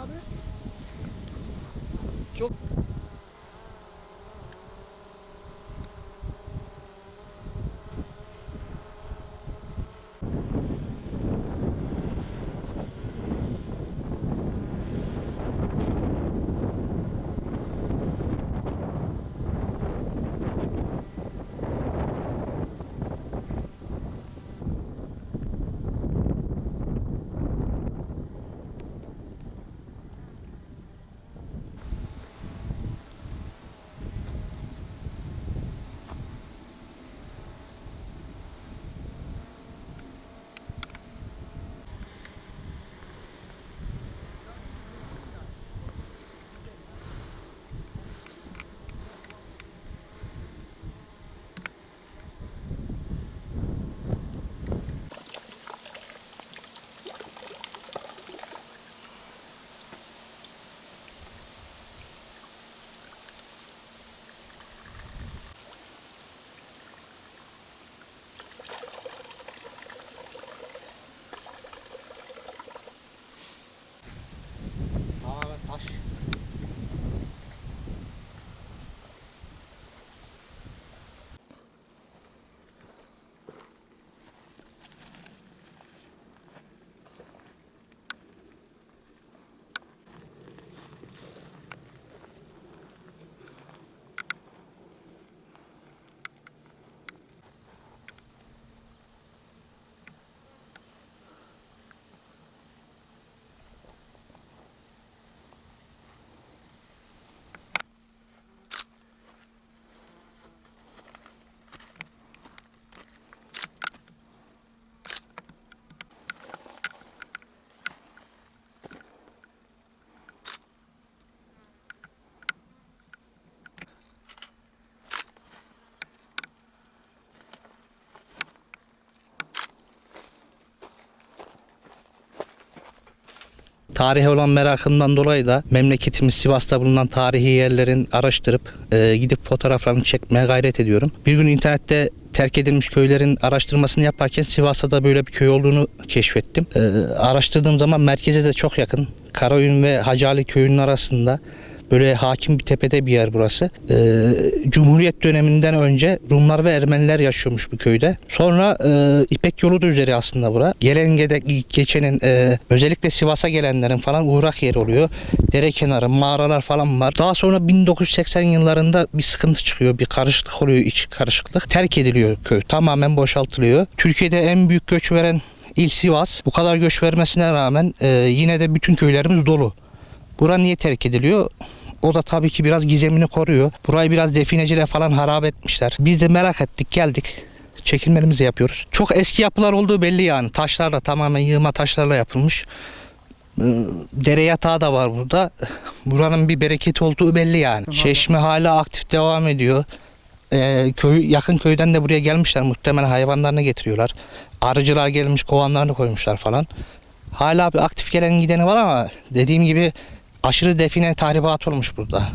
abi? Çok Tarihe olan merakımdan dolayı da memleketimiz Sivas'ta bulunan tarihi yerlerin araştırıp e, gidip fotoğraflarını çekmeye gayret ediyorum. Bir gün internette terk edilmiş köylerin araştırmasını yaparken Sivas'ta da böyle bir köy olduğunu keşfettim. E, araştırdığım zaman merkeze de çok yakın. Karayün ve Hacali köyünün arasında böyle hakim bir tepede bir yer burası. Ee, Cumhuriyet döneminden önce Rumlar ve Ermeniler yaşıyormuş bu köyde. Sonra e, İpek yolu da üzeri aslında bura. Gelen geçenin e, özellikle Sivas'a gelenlerin falan uğrak yeri oluyor. Dere kenarı, mağaralar falan var. Daha sonra 1980 yıllarında bir sıkıntı çıkıyor. Bir karışıklık oluyor, iç karışıklık. Terk ediliyor köy. Tamamen boşaltılıyor. Türkiye'de en büyük göç veren il Sivas. Bu kadar göç vermesine rağmen e, yine de bütün köylerimiz dolu. Bura niye terk ediliyor? O da tabii ki biraz gizemini koruyor. Burayı biraz defineciler falan harap etmişler. Biz de merak ettik geldik. Çekimlerimizi yapıyoruz. Çok eski yapılar olduğu belli yani. Taşlarla tamamen yığma taşlarla yapılmış. Ee, Dere yatağı da var burada. Buranın bir bereket olduğu belli yani. Çeşme hala aktif devam ediyor. Ee, köy yakın köyden de buraya gelmişler. Muhtemelen hayvanlarını getiriyorlar. Arıcılar gelmiş kovanlarını koymuşlar falan. Hala bir aktif gelen gideni var ama dediğim gibi aşırı define tahribat olmuş burada.